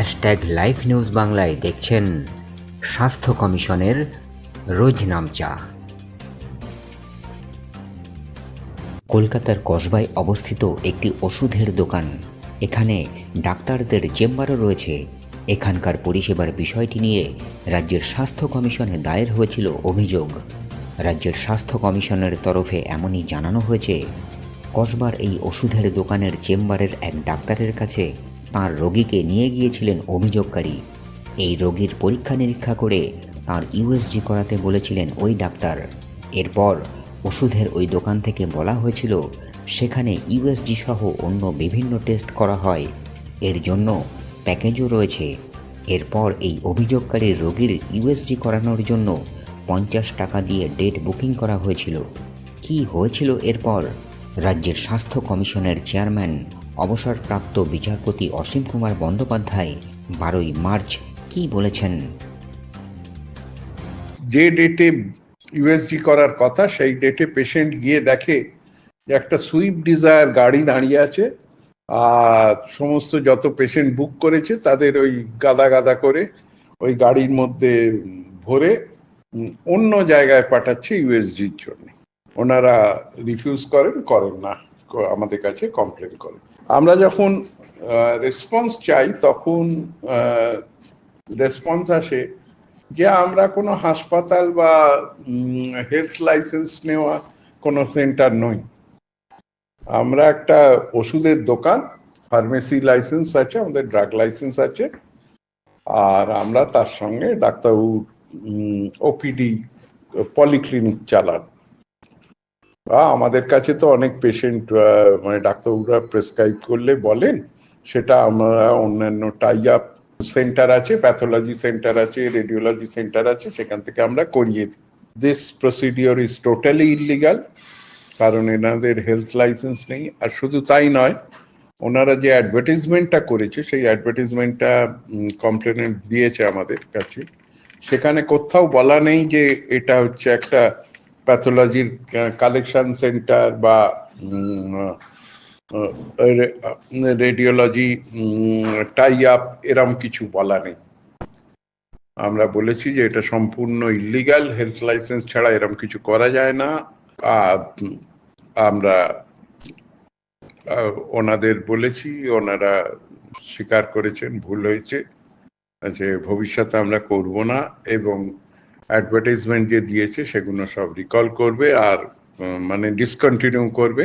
Hashtag live news বাংলায় দেখছেন স্বাস্থ্য কমিশনের রোজ নামচা কলকাতার কসবায় অবস্থিত একটি ওষুধের দোকান। এখানে ডাক্তারদের চেম্বারও রয়েছে। এখানকার পরিষেবার বিষয়টি নিয়ে রাজ্যের স্বাস্থ্য কমিশনে দায়ের হয়েছিল অভিযোগ। রাজ্যের স্বাস্থ্য কমিশনের তরফে এমনই জানানো হয়েছে, কসবার এই ওষুধের দোকানের চেম্বারের এক ডাক্তারের কাছে তার রোগীকে নিয়ে গিয়েছিলেন অভিযোগকারী। এই রোগীর পরীক্ষা নিরীক্ষা করে তার ইউএসজি করাতে বলেছিলেন ওই ডাক্তার। এরপর ওষুধের ওই দোকান থেকে বলা হয়েছিল, সেখানে ইউএসজি সহ অন্য বিভিন্ন টেস্ট করা হয়। এর জন্য প্যাকেজও রয়েছে। এরপর এই অভিযোগকারী রোগীর ইউএসজি করানোর জন্য পঞ্চাশ টাকা দিয়ে ডেট বুকিং করা হয়েছিল। কি হয়েছিল এরপর? রাজ্যের স্বাস্থ্য কমিশনের চেয়ারম্যান অবসরপ্রাপ্ত বিচারপতি অসীম কুমার বন্দ্যোপাধ্যায় বারোই মার্চ কি বলেছেন? যে ডেটে ইউএসজি করার কথা, সেই ডেটে পেশেন্ট গিয়ে দেখে যে একটা সুইফট ডিজায়ার গাড়ি দাঁড়িয়ে আছে, আর সমস্ত যত পেশেন্ট বুক করেছে, তাদের ওই গাদা গাদা করে ওই গাড়ির মধ্যে ভরে অন্য জায়গায় পাঠাচ্ছে ইউএসজির জন্য। ওনারা রিফিউজ করেন করেন না। আমাদের কাছে কমপ্লেন করে। আমরা যখন রেসপন্স চাই, তখন রেসপন্স আসে যে আমরা কোনো হাসপাতাল বা হেলথ লাইসেন্স নেওয়া কোনো সেন্টার নই। আমরা একটা ওষুধের দোকান ফার্মেসি লাইসেন্স আছে, আমাদের ড্রাগ লাইসেন্স আছে, আর আমরা তার সঙ্গে ডাক্তারবাবু ওপিডি পলিক্লিনিক চালান। আমাদের কাছে তো অনেক পেশেন্ট মানে ডাক্তারবাবুরা প্রেসক্রাইব করলে বলেন, সেটা আমরা অন্যান্য টাই আপ সেন্টার আছে প্যাথোলজি সেন্টার আছে রেডিওলজি সেন্টার আছে, সেখান থেকে আমরা করিয়ে দিই। This procedure is totally illegal কারণ এনাদের হেলথ লাইসেন্স নেই, আর শুধু তাই নয়, ওনারা যে অ্যাডভার্টিজমেন্টটা করেছে, সেই অ্যাডভার্টিজমেন্টটা কমপ্লেনেন্ট দিয়েছে আমাদের কাছে। সেখানে কোথাও বলা নেই যে এটা হচ্ছে একটা প্যাথোলজির কালেকশন সেন্টার বা রেডিওলজি টাই আপ এরম কিছু বলা নেই। আমরা বলেছি যে এটা সম্পূর্ণ ইলিগাল হেলথ লাইসেন্স ছাড়া এরম কিছু করা যায় না। আমরা ওনাদের বলেছি, ওনারা স্বীকার করেছেন, ভুল হয়েছে, যে ভবিষ্যতে আমরা করব না এবং অ্যাডভার্টাইজমেন্ট যে দিয়েছে, সেগুলো সব রিকল করবে আর মানে ডিসকন্টিনিউ করবে।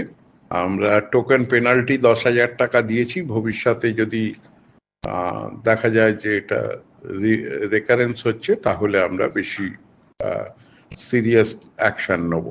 আমরা টোকেন পেনাল্টি দশ হাজার টাকা দিয়েছি। ভবিষ্যতে যদি দেখা যায় যে এটা রেকারেন্স হচ্ছে, তাহলে আমরা বেশি সিরিয়াস অ্যাকশন নেব।